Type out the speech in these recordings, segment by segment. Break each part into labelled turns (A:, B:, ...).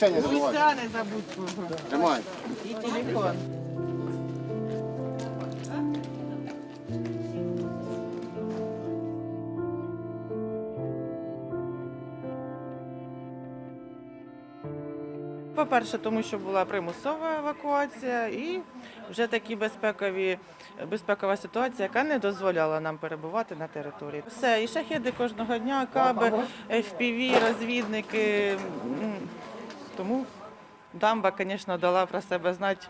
A: Уся не забувай.
B: Уся не забудь.
A: Тримай.
B: І телефон. По-перше, тому що була примусова евакуація і вже такі безпекові безпекова ситуація, яка не дозволяла нам перебувати на території. Все, і шахеди кожного дня, каби, FPV, розвідники. Тому дамба, звісно, дала про себе знати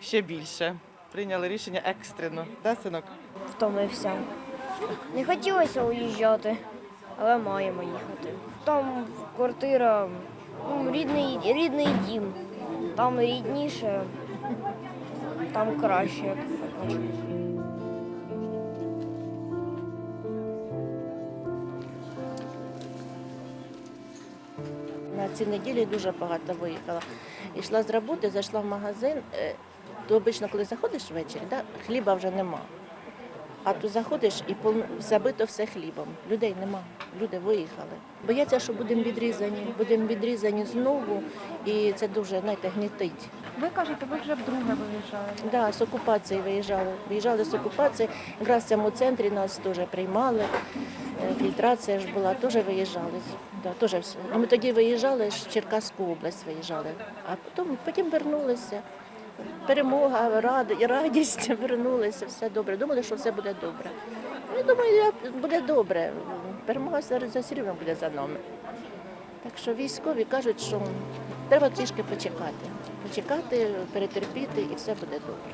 B: ще більше. Прийняли рішення екстрено, да, синок?
C: втомився. Не хотілося уїжджати, але маємо їхати. Там квартира, ну, рідний, рідний дім. Там рідніше, там краще, як
D: цій неділі дуже багато виїхала. Йшла з роботи, зайшла в магазин. е, То обично, коли заходиш ввечері, да, хліба вже нема. А тут заходиш і пол- забито все хлібом. Людей нема, люди виїхали. Бояться, що будемо відрізані, будемо відрізані знову, і це дуже знаєте, гнітить.
E: Ви кажете, ви вже вдруге виїжджаєте.
D: Да, з окупації виїжджали. Виїжджали з окупації. Якраз в цьому центрі нас теж приймали. Е, Фільтрація ж була, теж виїжджали. Да, теж все. Ну, Ми тоді виїжджали в Черкаську область виїжджали, а потім, потім вернулися. Перемога, радість, вернулися, все добре. Думали, що все буде добре. Я думаю, буде добре. Перемога все рівно буде за нами. Так що військові кажуть, що треба трішки почекати. Почекати, перетерпіти і все буде добре.